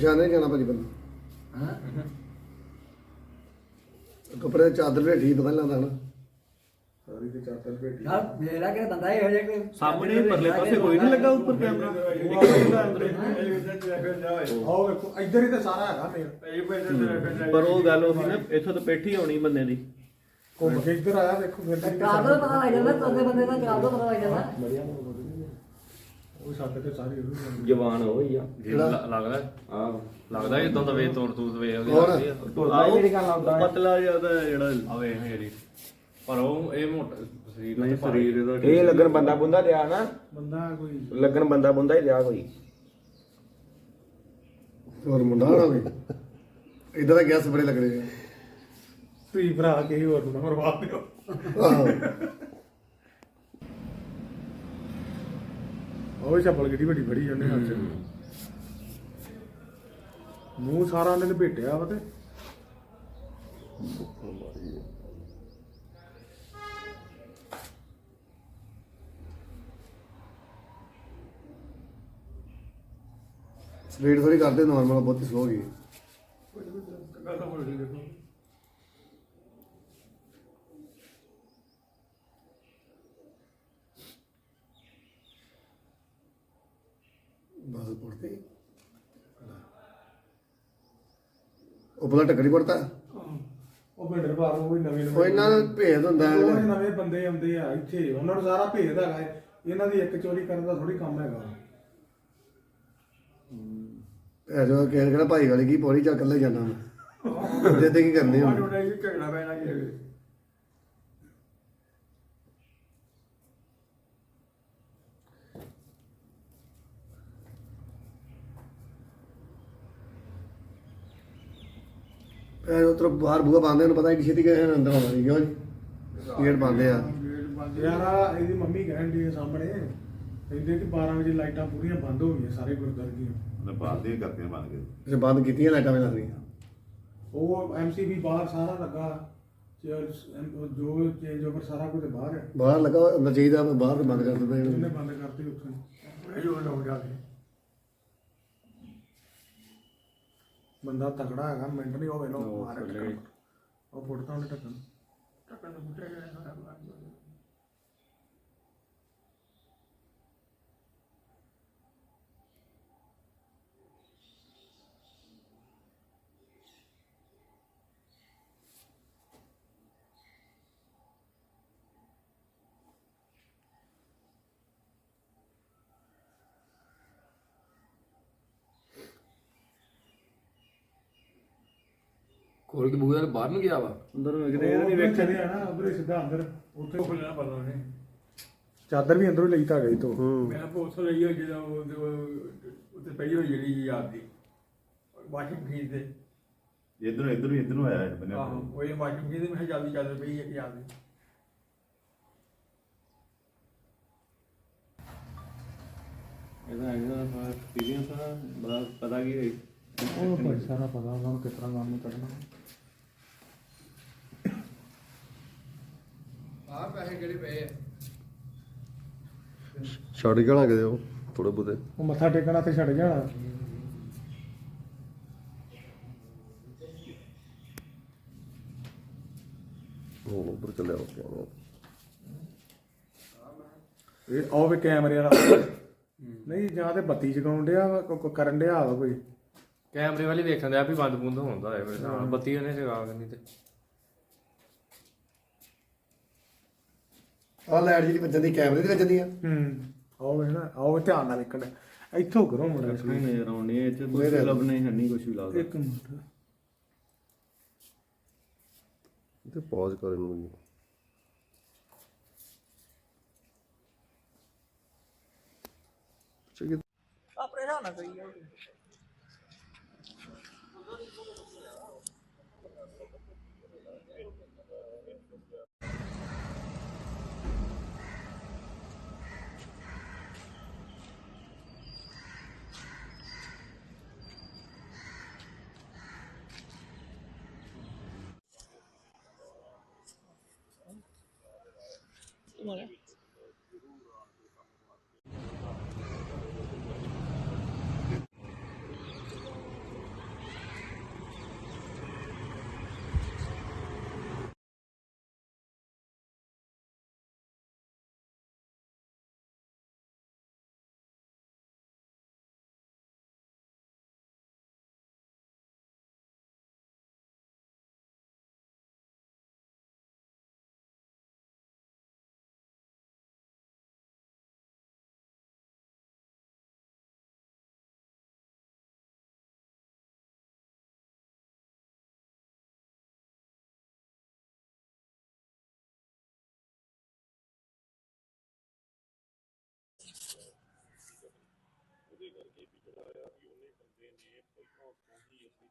ਪਛਾਣਿਆ ਨਹੀਂ ਜਾਣਾ ਭਾਜੀ ਬੰਦਾ। ਹਾਂ? ਕੱਪੜੇ ਦੀ ਚਾਦਰ ਵੇਠੀ ਪਤਾ ਨਹੀਂ ਲੱਗਦਾ ਹਨਾ। ਸਾਰੀ ਤੇ ਚਾਦਰ ਭੇਟੀ। ਯਾਰ ਮੇਰਾ ਕਿਹੜਾ ਦੰਦਾ ਹੀ ਹੋ ਜਾਏ ਕੋਈ? ਸਾਹਮਣੇ ਪਰਲੇ ਪਾਸੇ ਕੋਈ ਨਹੀਂ ਲੱਗਾ ਉੱਪਰ ਕੈਮਰਾ। ਆਓ ਵੇਖੋ ਇੱਧਰ ਹੀ ਤੇ ਸਾਰਾ ਹੈਗਾ ਮੇਰ ਪਰ ਉਹ ਗੱਲ ਹੋਈ ਨਾ ਇੱਥੋਂ ਤਾਂ ਪੇਠੀ ਆਉਣੀ ਬੰਦੇ ਦੀ। ਘੁੰਮ ਕੇ ਇੱਧਰ ਆਇਆ ਵੇਖੋ ਫਿਰ। ਦਾ ਪਤਾ ਲੱਗ ਜਾਂਦਾ ਤੋਦੇ ਬੰਦੇ ਦਾ ਦਾ ਪਤਾ ਲੱਗ ਜਾਂਦਾ। ਉਹ ਛੱਡ ਕੇ ਸਾਰੀ। ਜਵਾਨ ਉਹ ਹੀ ਆ। ਲ- ਲੱਗਦਾ? ਆਹ ਲੱਗਦਾ ਇਦਾਂ ਦਾ ਵੇ ਤੋੜ ਤੂਤ ਵੇ ਉਹਦੀ ਹੋਰ? ਲੱਗਦੀ ਆ। ਆਹ ਜਿਹੜੀ ਗੱਲ ਆਉਂਦਾ ਪਤਲਾ ਜਿਹਾ ਜਿਹੜਾ ਆ ਵੇ ਮੇਰੀ। ਪਰ ਉਹ ਇਹ ਮੋਟਾ ਸਰੀਰ ਨਹੀਂ ਤਾਂ ਭਾਰੀ। ਸਰੀਰ ਇਹਦਾ ਇਹ ਲੱਗਣ ਬੰਦਾ ਬੁੰਦਾ ਦਿਆ ਨਾ। ਬੰਦਾ ਕੋਈ ਲੱਗਣ ਬੰਦਾ ਬੁੰਦਾ ਹੀ ਦਿਆ ਕੋਈ। ਹੋਰ ਮੁੰਡਾ ਹੋਣਾ ਵੀ ਇਦਾਂ ਦਾ ਗੈਸ ਬੜੇ ਲੱਗਣੇ ਆ। ਤੁਸੀਂ ਭਰਾ ਕੇ ਹੀ ਹੋਰ ਨੂੰ ਨਾ ਮਰਵਾ ਦਿਓ। ਆਹੋ। ਉਹ ਚੱਪਲ ਕਿੱਡੀ ਵੱਡੀ ਫੜੀ ਜਾਂਦੇ ਹੱਥ 'ਚ। ਮੂੰਹ ਸਾਰਾ ਉਹਨੇ ਲਪੇਟਿਆ ਵਾ ਤੇ। ਸਪੀਡ ਥੋੜੀ ਕਰਦੇ ਨਾਰਮਲ ਬਹੁਤੀ ਸਲੋ ਗਈ बस ਉਹ ਬਲਾ ਟੱਕਰੀ ਪੜਤਾ ਉਹ ਬਿੰਦਰ ਬਾਰ ਉਹ ਵੀ ਨਵੇਂ ਉਹ ਇਹਨਾਂ ਦਾ ਭੇਦ ਹੁੰਦਾ ਹੈ ਉਹ ਨਵੇਂ ਬੰਦੇ ਆਉਂਦੇ ਆ ਇੱਥੇ। ਉਹਨਾਂ ਨੂੰ ਸਾਰਾ ਭੇਦ ਹੈਗਾ ਹੈ। ਇਹਨਾਂ ਦੀ ਇੱਕ ਚੋਰੀ ਕਰਨ ਦਾ ਥੋੜੀ ਕੰਮ ਹੈਗਾ। ਇਹ ਜੋ ਕਹਿ ਕਿਹੜਾ ਭਾਈ ਵਾਲੀ ਕੀ ਪੌੜੀ ਚੱਲ ਕੱਲੇ ਜਾਣਾ। ਮੈਂ ਦੇ ਦੇ ਕੀ ਕਰਨੇ ਹੁਣ? ਝਗੜਾ ਪੈਣਾ ਕਿ ਇਹ ਉਧਰ ਬਾਹਰ ਬੂਹਾ ਬੰਦੇ ਨੂੰ ਪਤਾ ਕਿ ਛੇਤੀ ਕਿਸੇ ਅੰਦਰ ਆਉਣਾ ਨਹੀਂ ਕਿਉਂ ਜੀ? ਗੇਟ ਬੰਦੇ ਆ। ਯਾਰ ਆਹ ਇਹਦੀ ਮੰਮੀ ਕਹਿਣ ਦੀ ਸਾਹਮਣੇ ਕਹਿੰਦੇ ਕਿ 12 ਵਜੇ ਲਾਈਟਾਂ ਪੂਰੀਆਂ ਬੰਦ ਹੋ ਗਈਆਂ ਸਾਰੇ ਗੁਰਦੁਆਰੇ ਦੀਆਂ। ਬਾਹਰ ਦੀਆਂ ਕਰਤੀਆਂ ਬਣ ਕੇ ਜੇ ਬੰਦ ਕੀਤੀਆਂ ਲਾਈਟਾਂ ਵੀ ਲੱਗਦੀਆਂ ਉਹ ਐਮਸੀਬੀ ਬਾਹਰ ਸਾਰਾ ਲੱਗਾ ਜੋ ਚੇਂਜ ਓਵਰ ਸਾਰਾ ਕੁਝ ਬਾਹਰ ਹੈ ਬਾਹਰ ਲੱਗਾ ਹੋਇਆ, ਅੰਦਰ ਚਾਹੀਦਾ ਬਾਹਰ ਬੰਦ ਕਰ ਦਿੰਦਾ ਉਹਨੇ ਇਹਨੂੰ ਬੰਦ ਕਰਤੀ ਉੱਥੇ। ਇਹ ਜੋ ਲਾਉਣ ਜਾ ਕੇ ਬੰਦਾ ਤਕੜਾ ਹੈਗਾ ਮਿੰਟ ਨਹੀਂ ਹੋਵੇ ਲੋ ਮਾਰੇ ਟੱਕਰ। ਉਹ ਫੁੱਟਦਾ ਉਹਨੇ ਟੱਕਣ ਟੱਕਣ ਨੂੰ ਫੁੱਟਿਆ ਗਿਆ ਖੋਲ ਕੇ ਬੂਹੇ ਨਾਲ ਬਾਹਰ ਨੂੰ ਗਿਆ ਵਾ। ਅੰਦਰ ਨੂੰ ਉਹ ਕਿਤੇ ਇਹ ਨਹੀਂ ਵੇਖ ਵੇਖਿਆ। ਚਲੇ ਆਣਾ ਉਧਰ ਸਿੱਧਾ ਅੰਦਰ। ਉੱਥੇ ਖੁੱਲਣਾ ਪਤਾ ਉਹਨੇ। ਚਾਦਰ ਵੀ ਅੰਦਰੋਂ ਲਈ ਤਾਂ ਗਈ ਤੋਂ। ਮੈਂ ਪੁੱਛ ਲਈ ਹੋਈ ਜਦੋਂ ਉਹ- ਉਹ- ਉੱਤੇ ਪਈ ਹੋਈ ਜਿਹੜੀ ਯਾਦ ਦੀ। ਵਾਸ਼ਿੰਗ ਮਸ਼ੀਨ ਤੇ। ਇਧਰੋਂ ਇਧਰੋਂ ਇਧਰੋਂ ਆਇਆ ਇਹ ਬੰਨੇ ਆਹੋ ਉਹ ਇਹ ਵਾਸ਼ਿੰਗ ਮਸ਼ੀਨ ਤੇ ਮੈਂ ਜਲਦੀ ਚੱਲ ਪਈ ਇੱਕ ਯਾਦ ਦੀ। ਇਹਦਾ ਇਹਦਾ ਐਕਸਪੀਰੀਅੰਸ ਆ ਬੜਾ ਪਤਾ ਕੀ ਹੋਈ। ਉਹ ਭਾਈ ਸਾਰਾ ਪਤਾ ਉਹਨਾਂ ਨੂੰ ਕਿਸ ਤਰ੍ਹਾਂ ਕੰਮ ਕਰਨਾ। ਆਹ ਪੈਸੇ ਕਿਹੜੇ ਪਏ ਆ? ਛੱਡ ਜਾਣਾ ਕਿਤੇ ਉਹ ਥੋੜੇ ਬੁੱਤੇ ਉਹ ਮੱਥਾ ਟੇਕਣਾ ਤੇ ਛੱਡ ਜਾਣਾ ਹੁਣ ਉੱਪਰ ਚੱਲਿਆ ਹੋ ਗਿਆ ਇਹ ਵੀ ਕੈਮਰੇ ਵਾਲਾ। ਨਹੀਂ ਜਾਂ ਤੇ ਬੱਤੀ ਜਗਾਉਣ ਡਿਆ ਵਾ, ਕੋ- ਕੋ ਕਰਨ ਡਿਆ ਵਾ ਕੋਈ। ਕੈਮਰੇ ਵਾਲੀ ਵੇਖਣ ਦਿਆ ਵੀ ਬੰਦ ਬੁੰਦ ਹੁੰਦਾ ਹੋਏ ਮੇਰੇ ਨਾਲ। ਬੱਤੀ ਉਹਨੇ ਜਗਾ ਕਰਨੀ ਤੇ। ਆਹ ਲਾਈਟ ਜਿਹੜੀ ਵੱਜਣ ਦੀ ਕੈਮਰੇ ਦੀ ਵੱਜਣ ਦੀ ਆ। ਹੂੰ ਆਹ ਵੇ ਨਾ ਆਹ ਵੇ ਧਿਆਨ ਨਾਲ ਵੇਖਣ। ਇੱਥੋਂ ਕਰੋ ਮੁੰਡਾ ਅੱਖਾਂ ਹੀ ਨਜ਼ਰ ਆਉਣੀ ਇਹ ਚ ਕੁਝ ਲੱਭ ਨਹੀਂ ਹੰਨੀ ਕੁਝ ਵੀ ਲੱਗਦਾ। ਇੱਕ ਮਿੰਟ। ਤੇ ਪੌਜ਼ ਕਰ ਇਹਨੂੰ Voilà.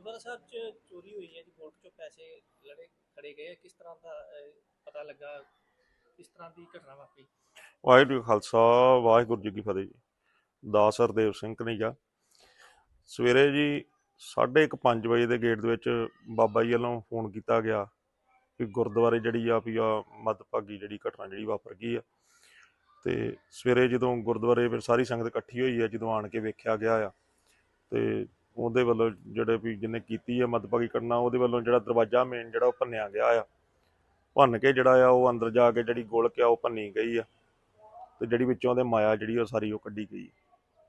ਗੁਰਦੁਆਰਾ ਸਾਹਿਬ 'ਚ ਚੋਰੀ ਹੋਈ ਹੈ ਜੀ ਗੋਲਕ 'ਚੋਂ ਪੈਸੇ ਲੜੇ ਖੜੇ ਗਏ ਆ। ਕਿਸ ਤਰ੍ਹਾਂ ਦਾ ਅਹ, ਪਤਾ ਲੱਗਾ? ਕਿਸ ਤਰ੍ਹਾਂ ਦੀ ਘਟਨਾ ਵਾਪਰੀ? ਵਾਹਿਗੁਰੂ ਜੀ ਕਾ ਖਾਲਸਾ ਵਾਹਿਗੁਰੂ ਜੀ ਕੀ ਫਤਿਹ ਜੀ। ਦਾਸ ਹਰਦੇਵ ਸਿੰਘ ਕਨਈਆ ਸਵੇਰੇ ਜੀ 5:30 ਵਜੇ ਦੇ ਗੇਟ ਦੇ ਵਿੱਚ ਬਾਬਾ ਜੀ ਵੱਲੋਂ ਫੋਨ ਕੀਤਾ ਗਿਆ ਕਿ ਗੁਰਦੁਆਰੇ ਜਿਹੜੀ ਆ ਵੀ ਆ ਮੱਦਭਾਗੀ ਜਿਹੜੀ ਘਟਨਾ ਜਿਹੜੀ ਵਾਪਰ ਗਈ ਆ। ਤੇ ਸਵੇਰੇ ਜਦੋਂ ਗੁਰਦੁਆਰੇ ਫਿਰ ਸਾਰੀ ਸੰਗਤ ਇਕੱਠੀ ਹੋਈ ਆ ਜਦੋਂ ਆਣ ਕੇ ਵੇਖਿਆ ਗਿਆ ਆ ਤੇ ਉਹਦੇ ਵੱਲੋਂ ਜਿਹੜੇ ਵੀ ਜਿਹਨੇ ਕੀਤੀ ਆ ਮੱਦਭਾਗੀ ਘਟਨਾ ਉਹਦੇ ਵੱਲੋਂ ਜਿਹੜਾ ਦਰਵਾਜ਼ਾ ਮੇਨ ਜਿਹੜਾ ਉਹ ਭੰਨਿਆ ਗਿਆ ਆ। ਭੰਨ ਕੇ ਜਿਹੜਾ ਆ ਉਹ ਅੰਦਰ ਜਾ ਕੇ ਜਿਹੜੀ ਗੋਲਕ ਆ ਉਹ ਭੰਨੀ ਗਈ ਆ। ਤੇ ਜਿਹੜੀ ਵਿੱਚੋਂ ਉਹਦੇ ਮਾਇਆ ਜਿਹੜੀ ਉਹ ਸਾਰੀ ਉਹ ਕੱਢੀ ਗਈ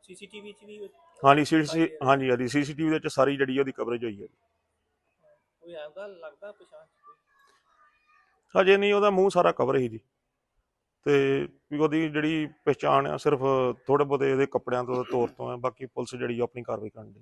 ਸੀਸੀਟੀਵੀ 'ਚ ਵੀ ਹਾਂਜੀ ਸੀ ਹਾਂਜੀ ਹਾਂਜੀ ਸੀਸੀਟੀਵੀ ਦੇ ਵਿੱਚ ਸਾਰੀ ਜਿਹੜੀ ਉਹਦੀ ਕਵਰੇਜ ਹੋਈ ਹੈ ਕੋਈ ਆਉਂਦਾ ਲੱਗਦਾ ਪਛਾਣ 'ਚ ਕੋਈ? ਹਜੇ ਨਹੀਂ ਉਹਦਾ ਮੂੰਹ ਸਾਰਾ ਕਵਰ ਹੀ ਜੀ। ਤੇ ਵੀ ਉਹਦੀ ਜਿਹੜੀ ਪਛਾਣ ਆ ਸਿਰਫ ਥੋੜੇ ਬਹੁਤੇ ਇਹਦੇ ਕੱਪੜਿਆਂ ਤੋਂ ਤੌਰ ਤੋਂ ਹੈ ਬਾਕੀ ਪੁਲਿਸ ਜਿਹੜੀ ਆ ਆਪਣੀ ਕਾਰਵਾਈ ਕਰਨ ਦੀ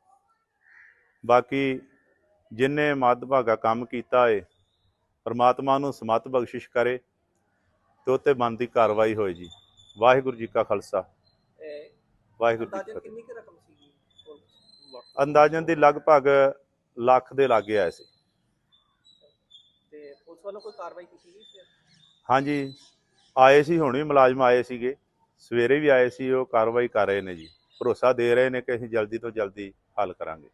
ਬਾਕੀ ਜਿਨੇ ਮੱਦਭਾਗਾ ਕੰਮ ਕੀਤਾ ਏ ਪਰਮਾਤਮਾ ਨੂੰ ਸਮਤ ਬਖਸ਼ਿਸ਼ ਕਰੇ ਤੇ ਉੱਤੇ ਬਣਦੀ ਕਾਰਵਾਈ ਹੋਏ ਜੀ। ਵਾਹਿਗੁਰੂ ਜੀ ਕਾ ਖਾਲਸਾ। ਵਾਹਿਗੁਰੂ ਜੀ ਕੀ ਫਤਿਹ? ਅੰਦਾਜ਼ਨ ਦੀ ਲਗਭਗ ਲੱਖ ਦੇ ਲਾਗੇ ਆਏ ਸੀ। ਤੇ ਪੁਲਿਸ ਵੱਲੋਂ ਕੋਈ ਕਾਰਵਾਈ ਕੀਤੀ ਗਈ ਫਿਰ ਹਾਂਜੀ ਆਏ ਸੀ ਹੁਣ ਵੀ ਮੁਲਾਜ਼ਮ ਆਏ ਸੀਗੇ। ਸਵੇਰੇ ਵੀ ਆਏ ਸੀ ਉਹ ਕਾਰਵਾਈ ਕਰ ਰਹੇ ਨੇ ਜੀ। ਭਰੋਸਾ ਦੇ ਰਹੇ ਨੇ ਕਿ ਅਸੀਂ ਜਲਦੀ ਤੋਂ ਜਲਦੀ ਹੱਲ ਕਰਾਂਗੇ।